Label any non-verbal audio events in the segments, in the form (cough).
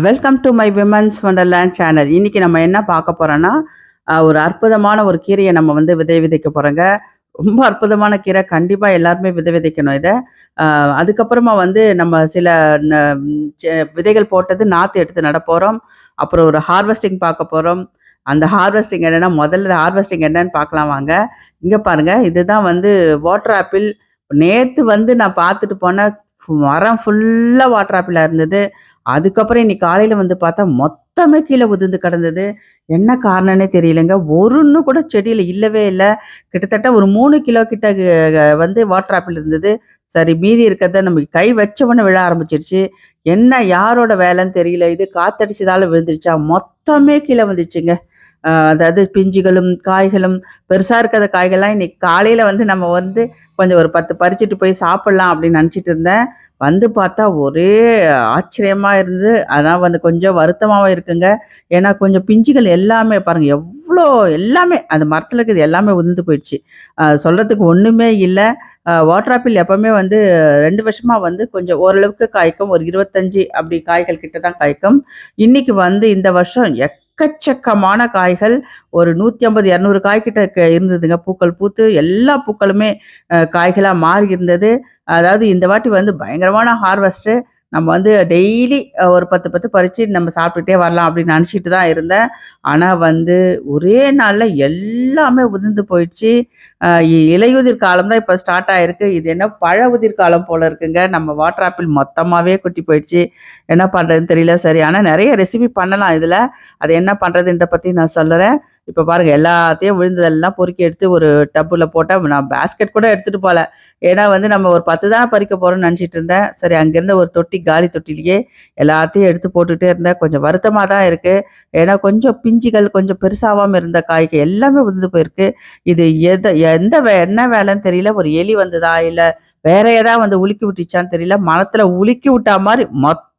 Welcome to my women's wonderland channel இன்னைக்கு நம்ம என்ன பார்க்க போறோம்னா ஒரு அற்புதமான ஒரு கீரையை நம்ம வந்து விதை விதைக்க போறோங்க. ரொம்ப அற்புதமான கீரை. கண்டிப்பா எல்லாருமே விதை விதைக்கணும் இதை. அதுக்கப்புறமா வந்து நம்ம சில விதைகள் போட்டது நாற்று எடுத்து நட போறோம். அப்புறம் ஒரு ஹார்வெஸ்டிங் பார்க்க போறோம். அந்த ஹார்வெஸ்டிங் என்னன்னா முதல்ல ஹார்வெஸ்டிங் என்னன்னு பார்க்கலாம் வாங்க. இங்க பாருங்க இதுதான் வந்து வாட்டர் ஆப்பிள் நேற்று வந்து நான் பார்த்துட்டு போனேன் மரம் ஃபுல்லாக வாட்டர் ஆப்பிளாக இருந்தது. அதுக்கப்புறம் இன்னைக்கு காலையில வந்து பார்த்தா மொத்தமே கீழே உதிர்ந்து கிடந்தது. என்ன காரணம்னே தெரியலங்க. ஒருன்னு கூட செடியில இல்லவே இல்லை. கிட்டத்தட்ட ஒரு மூணு கிலோ கிட்ட வந்து வாட்டர் ஆப்பிள் இருந்தது. சரி மீதி இருக்கிறத நம்ம கை வச்சவொன்னே விழ ஆரம்பிச்சிருச்சு. என்ன யாரோட வேலைன்னு தெரியல. இது காத்தடிச்சதால விழுந்துருச்சா? மொத்தமே கீழே வந்துச்சுங்க. அதாவது பிஞ்சுகளும் காய்களும் பெருசாக இருக்கிற காய்கள்லாம் இன்னைக்கு காலையில் வந்து நம்ம வந்து கொஞ்சம் ஒரு பத்து பறிச்சுட்டு போய் சாப்பிட்லாம் அப்படின்னு நினச்சிட்டு இருந்தேன். வந்து பார்த்தா ஒரே ஆச்சரியமாக இருந்தது. ஆனால் வந்து கொஞ்சம் வருத்தமாகவும் இருக்குங்க. ஏன்னா கொஞ்சம் பிஞ்சுகள் எல்லாமே பாருங்கள் எவ்வளோ எல்லாமே அந்த மரத்தில் இருக்கிறது எல்லாமே உதிர்ந்து போயிடுச்சு. சொல்கிறதுக்கு ஒன்றுமே இல்லை. வாட்டர் ஆப்பிள் எப்போவுமே வந்து ரெண்டு வருஷமாக வந்து கொஞ்சம் ஓரளவுக்கு காய்க்கும். ஒரு இருபத்தஞ்சு அப்படி காய்கள் கிட்ட தான் காய்க்கும். இன்றைக்கி வந்து இந்த வருஷம் எக் எக்கச்சக்கமான காய்கள். ஒரு நூற்றி ஐம்பது இரநூறு காய்கிட்ட க- இருந்ததுங்க. பூக்கள் பூத்து எல்லா பூக்களுமே காய்களாக மாறி இருந்தது. அதாவது இந்த வாட்டி வந்து பயங்கரமான ஹார்வெஸ்ட்டு நம்ம வந்து டெய்லி ஒரு பத்து பத்து பறித்து நம்ம சாப்பிட்டுட்டே வரலாம் அப்படின்னு நினச்சிட்டு தான் இருந்தேன். ஆனால் வந்து ஒரே நாளில் எல்லாமே உதிர்ந்து போயிடுச்சு. இலையுதிர் காலம் தான் இப்போ ஸ்டார்ட் ஆயிருக்கு. இது என்ன பழ உதிர் காலம் போல இருக்குங்க. நம்ம வாட்டர் ஆப்பிள் மொத்தமாகவே கொட்டி போயிடுச்சு. என்ன பண்ணுறதுன்னு தெரியல. சரி ஆனால் நிறைய ரெசிபி பண்ணலாம் இதில். அது என்ன பண்ணுறதுன்ற பற்றி நான் சொல்லுறேன். இப்போ பாருங்கள் எல்லாத்தையும் விழுந்ததெல்லாம் பொறுக்கி எடுத்து ஒரு டப்பில் போட்டால் நான் பேஸ்கெட் கூட எடுத்துகிட்டு போகல ஏன்னா வந்து நம்ம ஒரு பத்து தான் பறிக்க போகிறோம்னு நினச்சிட்டு இருந்தேன். சரி அங்கேருந்து ஒரு தொட்டி காலி தொட்டிலேயே எல்லாத்தையும் எடுத்து போட்டுகிட்டே இருந்தேன். கொஞ்சம் வருத்தமாக தான் இருக்குது ஏன்னா கொஞ்சம் பிஞ்சுகள் கொஞ்சம் பெருசாகாமல் இருந்த காய்க்கு எல்லாமே விழுந்து போயிருக்கு. இது எதை எந்த வே என்ன வேலைன்னு தெரியல. ஒரு எலி வந்ததா? இல்லை வேற ஏதாவது வந்து உலுக்கி விட்டுச்சான்னு தெரியல. மரத்தில் உலுக்கி விட்டா மாதிரி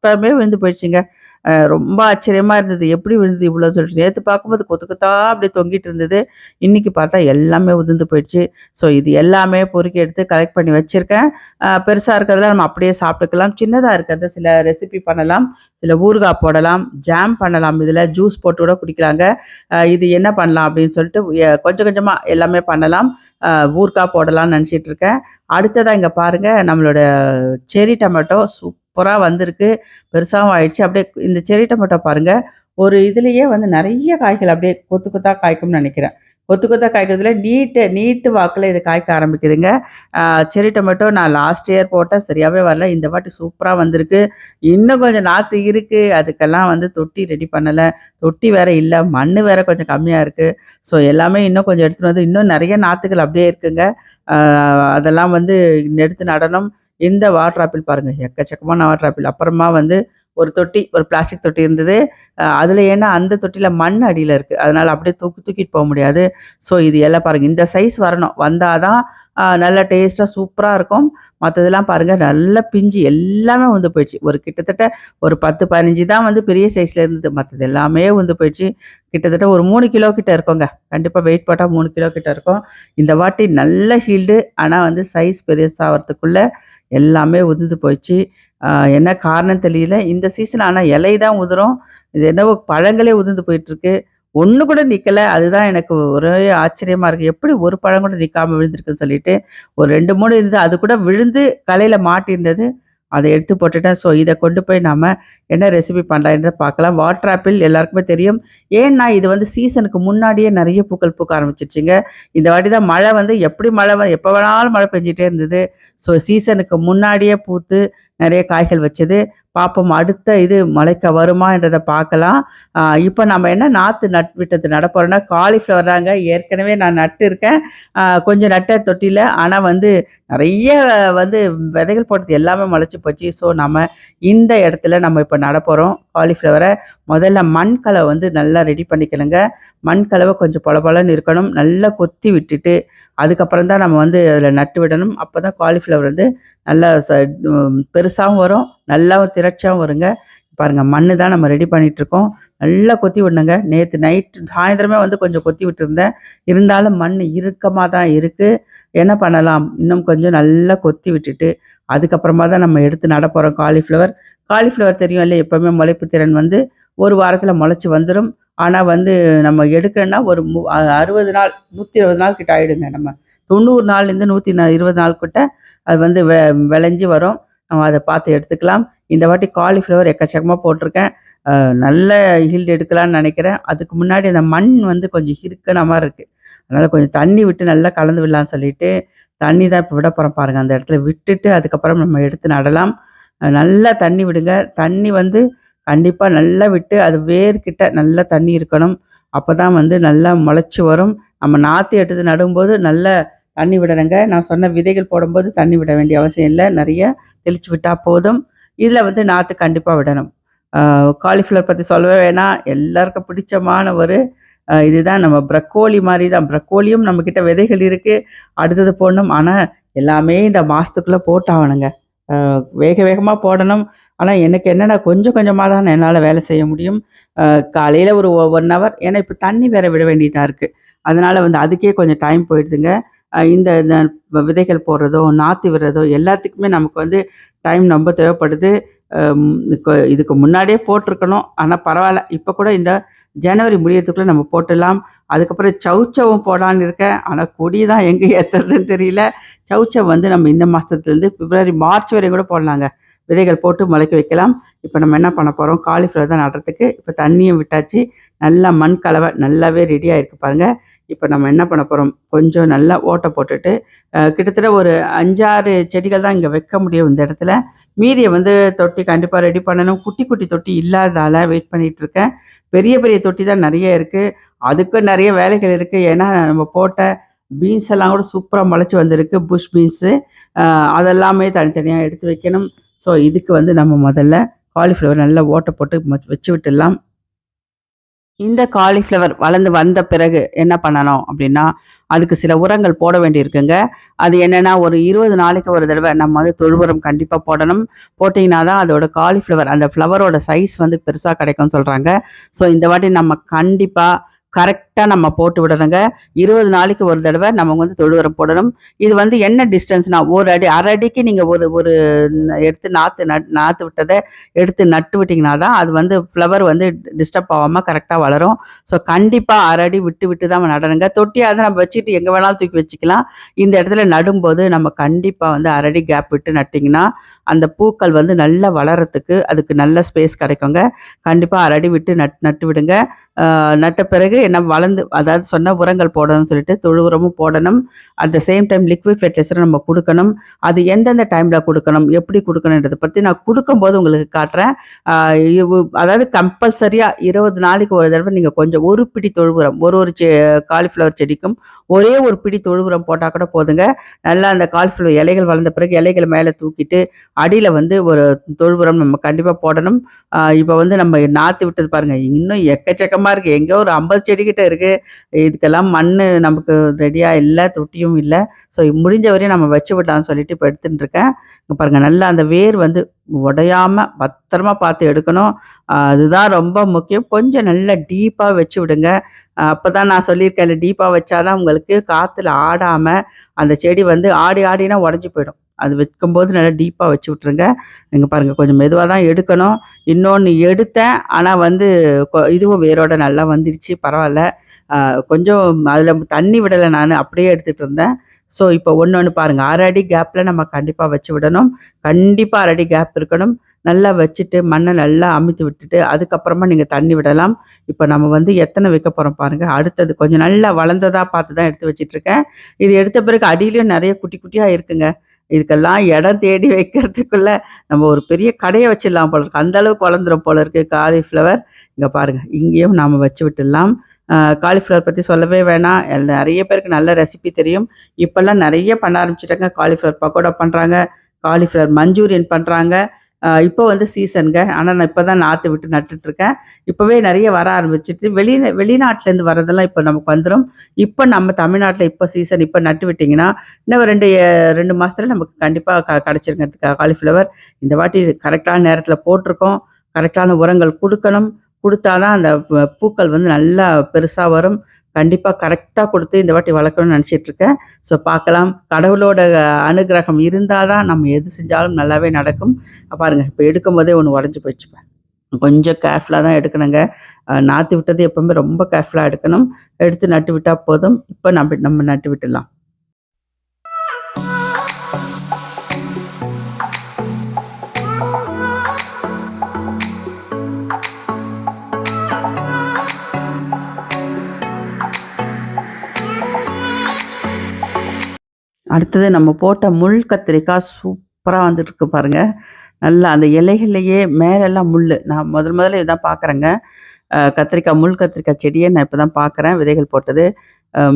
மொத்தமே விழுந்து போயிடுச்சுங்க. ரொம்ப ஆச்சரியமாக இருந்தது. எப்படி விழுந்தது இவ்வளோ சொல்லிட்டு. நேற்று பார்க்கும்போது கொத்து கொத்தா அப்படியே தொங்கிட்டு இருந்தது. இன்றைக்கி பார்த்தா எல்லாமே உதிர்ந்து போயிடுச்சு. ஸோ இது எல்லாமே பொறுக்கி எடுத்து கலெக்ட் பண்ணி வச்சுருக்கேன். பெருசாக இருக்கிறதெல்லாம் நம்ம அப்படியே சாப்பிட்டுக்கலாம். சின்னதாக இருக்கிறத சில ரெசிபி பண்ணலாம். சில ஊறுகாய் போடலாம். ஜாம் பண்ணலாம். இதில் ஜூஸ் போட்டு கூட குடிக்கலாங்க. இது என்ன பண்ணலாம் அப்படின்னு சொல்லிட்டு கொஞ்சம் கொஞ்சமாக எல்லாமே பண்ணலாம். ஊறுகாய் போடலாம்னு நினச்சிட்டு இருக்கேன். அடுத்ததாக இங்கே பாருங்கள் நம்மளோட செரி டொமேட்டோ சூப் சூப்பராக வந்திருக்கு. பெருசாகவும் ஆயிடுச்சு. அப்படியே இந்த செரி டொமேட்டோ பாருங்க. ஒரு இதுலேயே வந்து நிறைய காய்கள் அப்படியே கொத்து கொத்தா காய்க்கும்னு நினைக்கிறேன். கொத்து கொத்தா காய்க்கிறதுல நீட்டு நீட்டு வாக்கில் இது காய்க்க ஆரம்பிக்குதுங்க. செரி டொமேட்டோ நான் லாஸ்ட் இயர் போட்டால் சரியாகவே வரல. இந்த வாட்டி சூப்பராக வந்திருக்கு. இன்னும் கொஞ்சம் நாற்று இருக்குது அதுக்கெல்லாம் வந்து தொட்டி ரெடி பண்ணலை. தொட்டி வேறு இல்லை. மண் வேறு கொஞ்சம் கம்மியாக இருக்குது ஸோ எல்லாமே இன்னும் கொஞ்சம் எடுத்துகிட்டு வந்து இன்னும் நிறைய நாற்றுகள் அப்படியே இருக்குங்க. அதெல்லாம் வந்து எடுத்து நடணும். இந்த வாட்டர் ஆப்பிள் பாருங்கள் எக்கச்சக்கமான வாட்டர் ஆப்பிள் அப்புறமா வந்து ஒரு தொட்டி ஒரு பிளாஸ்டிக் தொட்டி இருந்தது. அதில் ஏன்னா அந்த தொட்டியில் மண் அடியில் இருக்குது அதனால் அப்படியே தூக்கி தூக்கிட்டு போக முடியாது. ஸோ இது எல்லாம் பாருங்கள் இந்த சைஸ் வரணும். வந்தால் தான் நல்ல டேஸ்ட்டாக சூப்பராக இருக்கும். மற்றதெல்லாம் பாருங்கள் நல்ல பிஞ்சு எல்லாமே வந்து போயிடுச்சு. ஒரு கிட்டத்தட்ட ஒரு பத்து பதினஞ்சு தான் வந்து பெரிய சைஸில் இருந்தது. மற்றது எல்லாமே வந்து போயிடுச்சு. கிட்டத்தட்ட ஒரு மூணு கிலோ கிட்ட இருக்குங்க. கண்டிப்பாக வெயிட் போட்டால் மூணு கிலோ கிட்ட இருக்கும். இந்த வாட்டி நல்ல ஹீல்டு ஆனால் வந்து சைஸ் பெருசாகிறதுக்குள்ளே எல்லாமே உதிர்ந்து போயிடுச்சு. என்ன காரணம் தெரியல. இந்த சீசன் ஆனால் இலை தான் உதிரும். இது என்னவோ பழங்களே உதிர்ந்து போயிட்டுருக்கு. ஒன்று கூட நிற்கல அதுதான் எனக்கு ஒரே ஆச்சரியமாக இருக்குது எப்படி ஒரு பழம் கூட நிற்காமல் விழுந்திருக்குன்னு சொல்லிட்டு ஒரு ரெண்டு மூணு இருந்தது. அது கூட விழுந்து கலையில் மாட்டியிருந்தது. அதை எடுத்து போட்டுட்டேன். ஸோ இதை கொண்டு போய் நாம் என்ன ரெசிபி பண்ணலான்றத பார்க்கலாம். வாட்டர் ஆப்பிள் எல்லாருக்குமே தெரியும். ஏன்னா இது வந்து சீசனுக்கு முன்னாடியே நிறைய பூக்கள் பூக்க ஆரம்பிச்சிருச்சுங்க. இந்த வாட்டி தான் மழை வந்து எப்படி மழை எப்போ வேணாலும் மழை பெஞ்சிட்டே இருந்தது. ஸோ சீசனுக்கு முன்னாடியே பூத்து நிறைய காய்கள் வச்சது. பார்ப்போம் அடுத்த இது முளைக்க வருமான்றதை பார்க்கலாம். இப்போ நம்ம என்ன நாற்று நட் விட்டது நடப்போகிறோன்னா காலிஃப்ளவர் தாங்க. ஏற்கனவே நான் நட்டு இருக்கேன். கொஞ்சம் நட்ட தொட்டியில். ஆனால் வந்து நிறைய வந்து விதைகள் போட்டது எல்லாமே முளைச்சி போச்சு. ஸோ நம்ம இந்த இடத்துல நம்ம இப்போ நடப்போகிறோம் காலிஃப்ளவரை முதல்ல மண் கலவை வந்து நல்லா ரெடி பண்ணிக்கணுங்க. மண் கலவை கொஞ்சம் பொலபொலன்னு இருக்கணும். நல்லா கொத்தி விட்டுட்டு அதுக்கப்புறம் தான் நம்ம வந்து அதில் நட்டு விடணும். அப்போ தான் காலிஃப்ளவர் வந்து நல்லா ச பெருசாகவும் வரும் நல்லாவும் திரட்சியாகவும் வருங்க பாருங்க மண்ணு தான் நம்ம ரெடி பண்ணிட்டுருக்கோம். நல்லா கொத்தி விடணுங்க. நேற்று நைட் சாயந்தரமே வந்து கொஞ்சம் கொத்தி விட்டுருந்தேன். இருந்தாலும் மண் இறுக்கமாக தான் இருக்குது என்ன பண்ணலாம்? இன்னும் கொஞ்சம் நல்லா கொத்தி விட்டுட்டு, அதுக்கப்புறமா தான் நம்ம எடுத்து நட போகிறோம் காலிஃப்ளவர். காலிஃப்ளவர் தெரியும்ல்லே எப்போவுமே முளைப்பு திறன் வந்து ஒரு வாரத்தில் முளைச்சி வந்துடும் ஆனால் வந்து நம்ம எடுக்கணும்னா ஒரு மு அறுபது நாள் நூற்றி இருபது நாள் கிட்ட ஆகிடுங்க நம்ம 90 நாள்லேருந்து 120 நாள் கிட்ட அது வந்து வெ விளைஞ்சி வரும். நம்ம அதை பார்த்து எடுத்துக்கலாம். இந்த வாட்டி காலிஃப்ளவர் எக்கச்சக்கமாக போட்டிருக்கேன். நல்ல ஹீல்டு எடுக்கலாம்னு நினைக்கிறேன் அதுக்கு முன்னாடி அந்த மண் வந்து கொஞ்சம் இருக்கன மாதிரி இருக்குது அதனால் கொஞ்சம் தண்ணி விட்டு நல்லா கலந்து விடலான்னு சொல்லிட்டு, தண்ணி தான் இப்போ விட போகிறோம் பாருங்கள் அந்த இடத்துல விட்டுட்டு அதுக்கப்புறம் நம்ம எடுத்து நடலாம். நல்லா தண்ணி விடுங்க. தண்ணி வந்து கண்டிப்பாக நல்லா விட்டு அது வேர்கிட்ட நல்லா தண்ணி இருக்கணும். அப்போ தான் வந்து நல்லா முளைச்சி வரும். நம்ம நாற்று எடுத்து நடும்போது நல்ல தண்ணி விடணுங்க. நான் சொன்ன விதைகள் போடும்போது தண்ணி விட வேண்டிய அவசியம் இல்லை நிறைய தெளிச்சு விட்டால் போதும். இதில் வந்து நாற்று கண்டிப்பாக விடணும். காலிஃப்ளவர் பற்றி சொல்லவே வேணாம். எல்லாருக்கும் பிடிச்சமான ஒரு இதுதான் நம்ம ப்ரக்கோலி மாதிரி தான். ப்ரக்கோலியும் நம்மக்கிட்ட விதைகள் இருக்குது அடுத்தது போடணும். ஆனால் எல்லாமே இந்த மாதத்துக்குள்ளே போட்டாகணுங்க. வேக வேகமாக போடணும். ஆனால் எனக்கு என்னென்னா கொஞ்சம் கொஞ்சமாக தான் என்னால் வேலை செய்ய முடியும். காலையில் ஒரு ஒன் ஹவர் ஏன்னா இப்போ தண்ணி வேற விட வேண்டியதாக இருக்குது அதனால் வந்து அதுக்கே கொஞ்சம் டைம் போயிடுதுங்க. இந்த இந்த விதைகள் போடுறதோ, நாற்று விடுறதோ எல்லாத்துக்குமே நமக்கு வந்து டைம் ரொம்ப தேவைப்படுது. இதுக்கு முன்னாடியே போட்டிருக்கணும் ஆனால் பரவாயில்ல இப்போ கூட இந்த ஜனவரி முடியறதுக்குள்ளே நம்ம போட்டுடலாம். அதுக்கப்புறம் சௌசௌவும் போடலான்னு இருக்கேன். ஆனால் கொடி தான் எங்கே ஏற்றுறதுன்னு தெரியல. சௌசௌ வந்து நம்ம இந்த மாதத்துலேருந்து பிப்ரவரி, மார்ச் வரையும் கூட போடலாங்க. விதைகள் போட்டு முளைக்க வைக்கலாம். இப்போ நம்ம என்ன பண்ண போகிறோம் காலிஃப்ளவர் தான் நடுறதுக்கு. இப்போ தண்ணியும் விட்டாச்சு. நல்லா மண் கலவை நல்லாவே ரெடி ஆயிருக்கு பாருங்கள் இப்போ நம்ம என்ன பண்ண போகிறோம் கொஞ்சம் நல்லா ஓட்டை போட்டுட்டு, கிட்டத்தட்ட ஒரு 5, 6 செடிகள் தான் இங்கே வைக்க முடியும் இந்த இடத்துல. மீதியை வந்து தொட்டி கண்டிப்பாக ரெடி பண்ணணும். குட்டி குட்டி தொட்டி இல்லாததால் வெயிட் பண்ணிகிட்டு இருக்கேன். பெரிய பெரிய தொட்டி தான் நிறைய இருக்குது அதுக்கும் நிறைய வேலைகள் இருக்குது ஏன்னா நம்ம போட்ட பீன்ஸ் எல்லாம் கூட சூப்பராக முளைச்சி வந்திருக்கு. Bush beans. அதெல்லாமே தனித்தனியாக எடுத்து வைக்கணும். ஸோ இதுக்கு வந்து நம்ம முதல்ல காலிஃப்ளவர் நல்லா ஓட்டை போட்டு வச்சு விட்டுடலாம். இந்த காலிஃப்ளவர் வளர்ந்து வந்த பிறகு என்ன பண்ணணும் அப்படின்னா அதுக்கு சில உரங்கள் போட வேண்டியிருக்குங்க. அது என்னென்னா ஒரு 20 நாளைக்கு ஒரு தடவை நம்ம வந்து தொழு உரம் போடணும். போட்டிங்கன்னா தான் அதோட காலிஃப்ளவர் அந்த ஃப்ளவரோட சைஸ் வந்து பெருசாக கிடைக்கும்னு சொல்கிறாங்க ஸோ இந்த வாட்டி நம்ம கண்டிப்பாக கரெக்ட் கரெக்டாக நம்ம போட்டு விடணுங்க. 20 நாளைக்கு ஒரு தடவை நம்ம வந்து தொழு உரம் போடணும். இது வந்து என்ன டிஸ்டன்ஸ்னா, ஒரு அடி அரை அடிக்கு நீங்கள் ஒரு ஒரு எடுத்து நாற்று நட் நாற்று விட்டதை எடுத்து நட்டு விட்டிங்கன்னா தான், அது வந்து ஃப்ளவர் வந்து டிஸ்டர்ப் ஆகாமல் கரெக்டாக வளரும். ஸோ கண்டிப்பாக அரை அடி விட்டு விட்டு தான் நடணுங்க. தொட்டியாக நம்ம வச்சுட்டு எங்கே வேணாலும் தூக்கி வச்சுக்கலாம். இந்த இடத்துல நடும்போது நம்ம கண்டிப்பாக வந்து அரை அடி கேப் விட்டு நட்டிங்கன்னா அந்த பூக்கள் வந்து நல்லா வளரத்துக்கு அதுக்கு நல்ல ஸ்பேஸ் கிடைக்குங்க. கண்டிப்பாக அரை அடி விட்டு நட் நட்டு விடுங்க. நட்ட பிறகு என்ன கலந்து அதாவது சொன்ன உரங்கள் போடணும்னு சொல்லிட்டு தொழு உரமும் போடணும். At the same time liquid ஃபெர்டிலைசரும் நம்ம கொடுக்கணும் அது எந்தெந்த டைமில் கொடுக்கணும் எப்படி கொடுக்கணுன்றதை பற்றி நான் கொடுக்கும்போது உங்களுக்கு காட்டுறேன். அதாவது கம்பல்சரியாக இருபது நாளைக்கு ஒரு தடவை நீங்கள் கொஞ்சம் ஒரு பிடி தொழு உரம் ஒரு ஒரு செ காலிஃப்ளவர் செடிக்கும் ஒரே ஒரு பிடி தொழு உரம் போட்டால் கூட போதுங்க. நல்லா அந்த காலிஃப்ளவர் இலைகள் வளர்ந்த பிறகு இலைகள் மேலே தூக்கிட்டு, அடியில் வந்து ஒரு தொழு உரம் நம்ம கண்டிப்பாக போடணும். இப்போ வந்து நம்ம நாற்று விட்டது பாருங்கள் இன்னும் எக்கச்சக்கமாக இருக்குது எங்கேயோ ஒரு ஐம்பது செடிக்கிட்ட வச்சுருக்கு இதுக்கெல்லாம் மண் நமக்கு ரெடியாக இல்லை தொட்டியும் இல்லை ஸோ முடிஞ்ச வரையும் நம்ம வச்சு விடலாம்னு சொல்லிட்டு இப்போ எடுத்துட்டு இருக்கேன். பாருங்கள் நல்லா அந்த வேர் வந்து உடையாமல் பத்திரமா பார்த்து எடுக்கணும். அதுதான் ரொம்ப முக்கியம். கொஞ்சம் நல்லா டீப்பாக வச்சு விடுங்க. அப்போ தான் நான் சொல்லியிருக்கேன் இல்லை டீப்பாக தான் உங்களுக்கு காற்றுல ஆடாமல் அந்த செடி வந்து ஆடி ஆடினா உடஞ்சி போயிடும். அது வைக்கும்போது நல்லா டீப்பாக வச்சு விட்ருங்க நீங்கள் பாருங்கள் கொஞ்சம் மெதுவாக தான் எடுக்கணும். இன்னொன்று எடுத்தேன். ஆனால் வந்து கொ இதுவும் வேரோட நல்லா வந்துருச்சு. பரவாயில்ல கொஞ்சம் அதில் தண்ணி விடலை நான் அப்படியே எடுத்துகிட்டு இருந்தேன். ஸோ இப்போ ஒன்று ஒன்று பாருங்கள் அரை அடி கேப்பில் நம்ம கண்டிப்பாக வச்சு விடணும். கண்டிப்பாக அரை அடி கேப் இருக்கணும். நல்லா வச்சுட்டு மண்ணை நல்லா அமைத்து விட்டுட்டு, அதுக்கப்புறமா நீங்கள் தண்ணி விடலாம். இப்போ நம்ம வந்து எத்தனை வைக்க போகிறோம் பாருங்கள் அடுத்தது கொஞ்சம் நல்லா வளர்ந்ததாக பார்த்து தான் எடுத்து வச்சுட்ருக்கேன் இது எடுத்த பிறகு அடியிலையும் நிறைய குட்டி குட்டியாக இருக்குங்க. இதுக்கெல்லாம் இடம் தேடி வைக்கிறதுக்குள்ள நம்ம ஒரு பெரிய கடையை வச்சிடலாம் போல இருக்கு. அந்த அளவுக்கு வளர்ந்துரும் போல இருக்கு காலிஃப்ளவர். இங்க பாருங்க. இங்கேயும் நாம வச்சு விட்டுடலாம். காலிஃப்ளவர் பத்தி சொல்லவே வேணாம். நிறைய பேருக்கு நல்ல ரெசிபி தெரியும். இப்போல்லாம் நிறைய பண்ண ஆரம்பிச்சிட்டாங்க காலிஃப்ளவர் பக்கோடா பண்றாங்க. காலிஃப்ளவர் மஞ்சூரியன் பண்றாங்க. இப்போ வந்து சீசனுங்க. ஆனால் நான் இப்போ தான் நாற்று விட்டு நட்டுட்ருக்கேன் இப்போவே நிறைய வர ஆரம்பிச்சிட்டு வெளி வெளிநாட்டிலேருந்து வரதெல்லாம் இப்போ நமக்கு வந்துடும் இப்போ நம்ம தமிழ்நாட்டில் இப்போ சீசன் இப்போ நட்டு விட்டிங்கன்னா இன்னும் ரெண்டு ரெண்டு மாதத்தில் நமக்கு கண்டிப்பாக க கிடச்சிருங்கிறதுக்காக காலிஃப்ளவர். இந்த வாட்டி கரெக்டான நேரத்தில் போட்டிருக்கோம். கரெக்டான உரங்கள் கொடுக்கணும். கொடுத்தாதான் அந்த பூக்கள் வந்து நல்லா பெருசாக வரும். கண்டிப்பாக கரெக்டாக கொடுத்து இந்த வாட்டி வளர்க்கணும்னு நினச்சிட்ருக்கேன் ஸோ பார்க்கலாம். கடவுளோட அனுக்கிரகம் இருந்தால் தான் நம்ம எது செஞ்சாலும் நல்லாவே நடக்கும். பாருங்க இப்போ எடுக்கும் போதே ஒன்று உடஞ்சி போயிடுச்சுப்பேன் கொஞ்சம் கேர்ஃபுல்லாக தான் எடுக்கணுங்க. நாற்று விட்டது எப்பவுமே ரொம்ப கேர்ஃபுல்லாக எடுக்கணும். எடுத்து நட்டு விட்டால் போதும். இப்போ நம்ம நம்ம நட்டு விட்டுடலாம். அடுத்தது நம்ம போட்ட முள் கத்திரிக்காய் சூப்பராக வந்துட்டுருக்கு பாருங்க. நல்லா அந்த இலைகள்லையே மேலெல்லாம் முள் நான் முதல் முதல்ல இதுதான் பார்க்குறேங்க. கத்திரிக்காய் முள் கத்திரிக்காய் செடியை நான் இப்போ தான் பார்க்குறேன். விதைகள் போட்டது.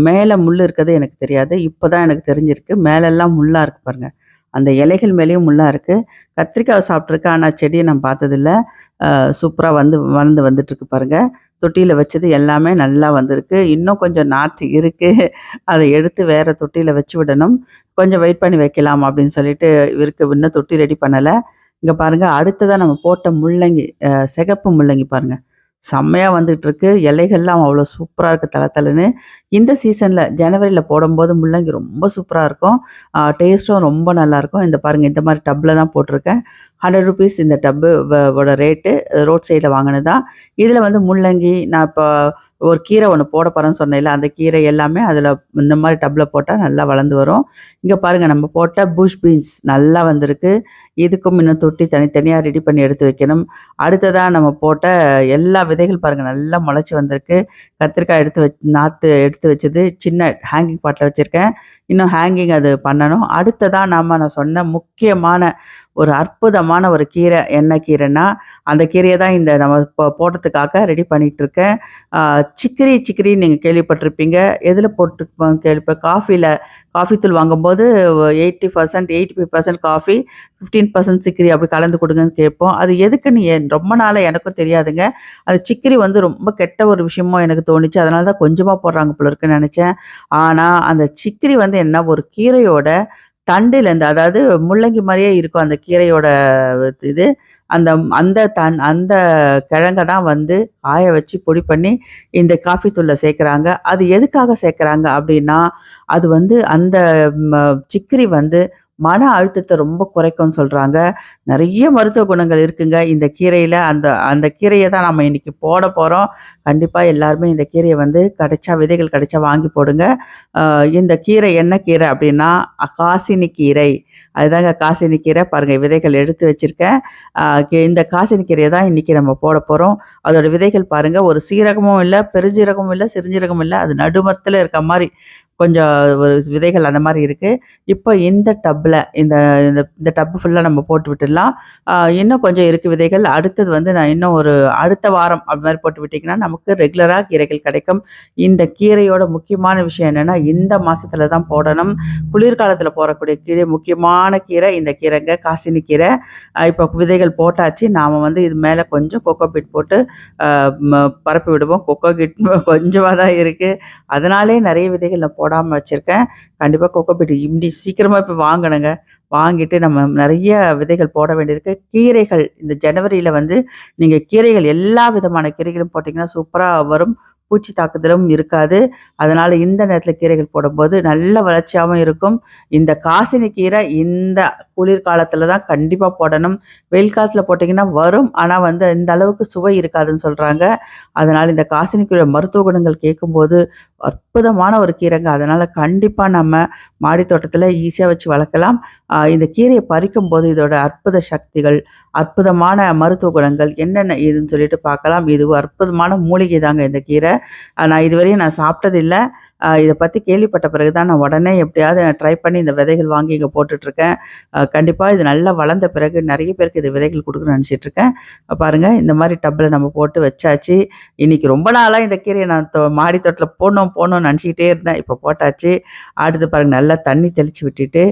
மேலே முள் இருக்கிறது எனக்கு தெரியாது. இப்போ தான் எனக்கு தெரிஞ்சிருக்கு. மேலெல்லாம் முள்ளாக இருக்குது பாருங்கள் அந்த இலைகள் மேலேயும் முள்ளாக இருக்குது கத்திரிக்காய் சாப்பிட்ருக்கேன் ஆனால் செடியை நான் பார்த்ததில்ல. சூப்பராக வந்து வளர்ந்து வந்துட்டுருக்கு பாருங்கள் தொட்டியில் வச்சது எல்லாமே நல்லா வந்திருக்கு. இன்னும் கொஞ்சம் நாற்று இருக்குது அதை எடுத்து வேறு தொட்டியில் வச்சு விடணும். கொஞ்சம் வெயிட் பண்ணி வைக்கலாம் அப்படின்னு சொல்லிட்டு இருக்கு. இன்னும் தொட்டி ரெடி பண்ணலை இங்கே பாருங்கள் அடுத்ததாக நம்ம போட்ட முள்ளங்கி சிகப்பு முள்ளங்கி பாருங்கள் செம்மையா வந்துகிட்ருக்கு இலைகள்லாம் அவ்வளோ சூப்பராக இருக்கு தலை தலைன்னு இந்த சீசனில் ஜனவரியில் போடும்போது முள்ளங்கி ரொம்ப சூப்பராக இருக்கும். டேஸ்ட்டும் ரொம்ப நல்லாயிருக்கும். இந்த பாருங்க இந்த மாதிரி டப்ல தான் போட்டிருக்கேன். ஹண்ட்ரட் ருபீஸ் இந்த டப்பு ஓட ரேட்டு. ரோட் சைடில் வாங்கினது தான். இதில் வந்து முள்ளங்கி நான் இப்போ ஒரு கீரை ஒன்று போட போகிறேன்னு சொன்னேன்ல, அந்த கீரை எல்லாமே அதில் இந்த மாதிரி டப்பில் போட்டால் நல்லா வளர்ந்து வரும். இங்கே பாருங்கள் நம்ம போட்ட புஷ் பீன்ஸ் நல்லா வந்திருக்கு. இதுக்கும் இன்னும் தொட்டி தனித்தனியாக ரெடி பண்ணி எடுத்து வைக்கணும். அடுத்ததாக நம்ம போட்ட எல்லா விதைகள் பாருங்கள் நல்லா முளைச்சி வந்திருக்கு. கத்திரிக்காய் எடுத்து வச் நாற்று எடுத்து வச்சது சின்ன ஹேங்கிங் பாட்டில் வச்சுருக்கேன் இன்னும் ஹேங்கிங் அது பண்ணணும். அடுத்ததாக நாம் நான் சொன்ன முக்கியமான ஒரு அற்புதமான ஒரு கீரை என்ன கீரைன்னா, அந்த கீரையை தான் இந்த நம்ம இப்போ போடுறதுக்காக ரெடி பண்ணிகிட்ருக்கேன் சிக்கிரி சிக்கிரின்னு நீங்கள் கேள்விப்பட்டிருப்பீங்க. எதில் போட்டுருப்பாங்க கேள்வி காஃபியில் காஃபி தூள் வாங்கும்போது 80% 85% காஃபி, 15% சிக்கிரி அப்படி கலந்து கொடுங்கன்னு கேட்போம். அது எதுக்குன்னு என் ரொம்ப நாளாக எனக்கும் தெரியாதுங்க. அது சிக்கிரி வந்து ரொம்ப கெட்ட ஒரு விஷயமும் எனக்கு தோணுச்சு. அதனால தான் கொஞ்சமாக போடுறாங்க போல இருக்குன்னு நினச்சேன் ஆனால் அந்த சிக்கிரி வந்து என்ன ஒரு கீரையோட தண்டுலேருந்து அதாவது முள்ளங்கி மாதிரியே இருக்கும் அந்த கீரையோட இது. அந்த அந்த தன் அந்த கிழங்க தான் வந்து காய வச்சு பொடி பண்ணி இந்த காஃபி தூள்ல சேர்க்குறாங்க. அது எதுக்காக சேர்க்குறாங்க அப்படின்னா, அது வந்து அந்த ம சிக்கிரி வந்து மன அழுத்தத்தை ரொம்ப குறைக்கும்னு சொல்கிறாங்க நிறைய மருத்துவ குணங்கள் இருக்குங்க இந்த கீரையில் அந்த அந்த கீரையை தான் நம்ம இன்றைக்கி போட போகிறோம் கண்டிப்பாக எல்லாருமே இந்த கீரையை வந்து கிடைச்சா விதைகள் கிடைச்சா வாங்கி போடுங்க. இந்த கீரை என்ன கீரை அப்படின்னா, காசினி கீரை. அதுதாங்க காசினி கீரை. பாருங்கள் விதைகள் எடுத்து வச்சிருக்கேன். இந்த காசினி கீரைய தான் இன்றைக்கி நம்ம போட போகிறோம் அதோட விதைகள் பாருங்கள் ஒரு சீரகமும் இல்லை பெருஞ்சீரகமும் இல்லை சிறுஞ்சீரகமும் இல்லை அது நடுமரத்தில் இருக்க மாதிரி கொஞ்சம் ஒரு விதைகள் அந்த மாதிரி இருக்குது இப்போ இந்த டப்பில் இந்த இந்த இந்த டப் நம்ம போட்டு விட்டுடலாம். இன்னும் கொஞ்சம் இருக்குது விதைகள். அடுத்தது வந்து நான் இன்னும் ஒரு அடுத்த வாரம் அது மாதிரி போட்டு விட்டிங்கன்னா நமக்கு ரெகுலராக கீரைகள் கிடைக்கும். இந்த கீரையோட முக்கியமான விஷயம் என்னென்னா இந்த மாதத்தில் தான் போடணும். குளிர்காலத்தில் போடக்கூடிய கீரை முக்கியமான கீரை இந்த கீரைங்க. காசினி கீரை. இப்போ விதைகள் போட்டாச்சு. நாம் வந்து இது மேலே கொஞ்சம் கொக்கோ பீட் போட்டு பரப்பி விடுவோம். கொக்கோ கிட் கொஞ்சமாக தான் இருக்குது அதனாலேயே நிறைய விதைகள் நான் போடாம வச்சிருக்கேன். கண்டிப்பா கோகோ பீட் இம்டி சீக்கிரமா போய் வாங்கணுங்க. வாங்கிட்டு நம்ம நிறைய விதைகள் போட வேண்டியிருக்கு. கீரைகள் இந்த ஜனவரியில் வந்து நீங்க கீரைகள் எல்லா விதமான கீரைகளும் போட்டீங்கன்னா சூப்பரா வரும். பூச்சி தாக்குதலும் இருக்காது. அதனால் இந்த நேரத்தில் கீரைகள் போடும்போது நல்ல வளர்ச்சியாகவும் இருக்கும். இந்த காசினி கீரை இந்த குளிர்காலத்தில் தான் கண்டிப்பாக போடணும். வெயில் காலத்தில் போட்டிங்கன்னா வரும். ஆனால் வந்து இந்த அளவுக்கு சுவை இருக்காதுன்னு சொல்கிறாங்க அதனால் இந்த காசினி கீரை மருத்துவ குணங்கள் கேட்கும்போது அற்புதமான ஒரு கீரைங்க. அதனால் கண்டிப்பாக நம்ம மாடி ஈஸியாக வச்சு வளர்க்கலாம். இந்த கீரையை பறிக்கும் போது இதோட அற்புத சக்திகள், அற்புதமான மருத்துவ குணங்கள் என்னென்ன இதுன்னு சொல்லிட்டு பார்க்கலாம். இது அற்புதமான மூலிகை தாங்க இந்த கீரை. நான் இதுவரையும் நான் சாப்பிட்டதில்லை. இதை பற்றி கேள்விப்பட்ட பிறகு தான் நான் உடனே எப்படியாவது ட்ரை பண்ணி இந்த விதைகள் வாங்கி இங்கே போட்டுட்ருக்கேன். கண்டிப்பாக இது நல்லா வளர்ந்த பிறகு நிறைய பேருக்கு இது விதைகள் கொடுக்கணும்னு நினச்சிட்ருக்கேன் பாருங்கள் இந்த மாதிரி டப்பில் நம்ம போட்டு வச்சாச்சு. இன்னைக்கு ரொம்ப நாளாக இந்த கீரையை நான் தொ மாடி தோட்டத்துல போடணும் போடணும்னு நினச்சிக்கிட்டே இருந்தேன். இப்போ போட்டாச்சு. அடுத்து பாருங்கள் நல்லா தண்ணி தெளித்து விட்டுட்டு,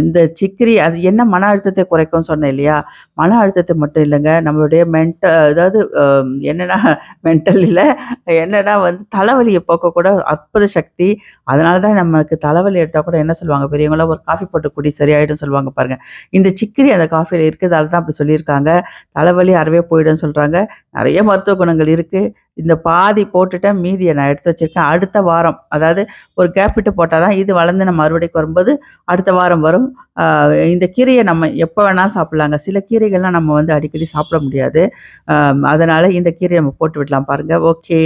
இந்த சிக்கிரி அது என்ன மன அழுத்தத்தை குறைக்கும்னு சொன்னேன் இல்லையா? மன அழுத்தத்தை மட்டும் இல்லைங்க நம்மளுடைய மென்டல் அதாவது என்னென்னா மென்டல் (laughs) இல்லை என்னென்னா வந்து தலைவலியை போக்க கூட அற்புத சக்தி. அதனால தான் நமக்கு தலைவலி எடுத்தால் கூட என்ன சொல்லுவாங்க பெரியவங்களாம் "ஒரு காஃபி போட்டு குடி சரியாயிடும் சொல்லுவாங்க பாருங்க. இந்த சிக்கிரி அந்த காஃபியில் இருக்கிறதால தான் அப்படி சொல்லியிருக்காங்க. தலைவலி அறவே போயிடும்னு சொல்கிறாங்க நிறைய மருத்துவ குணங்கள் இருக்குது இந்த பாதி போட்டுட்டேன். மீதியை நான் எடுத்து வச்சிருக்கேன். அடுத்த வாரம் அதாவது ஒரு கேப் விட்டு போட்டால் தான் இது வளர்ந்து நம்ம அறுவடைக்கு வரும்போது அடுத்த வாரம் வரும். இந்த கீரையை நம்ம எப்போ வேணாலும் சாப்பிட்லாங்க சில கீரைகள்லாம் நம்ம வந்து அடிக்கடி சாப்பிட முடியாது. அதனால் இந்த கீரையை நம்ம போட்டு விடலாம் பாருங்க. ஓகே.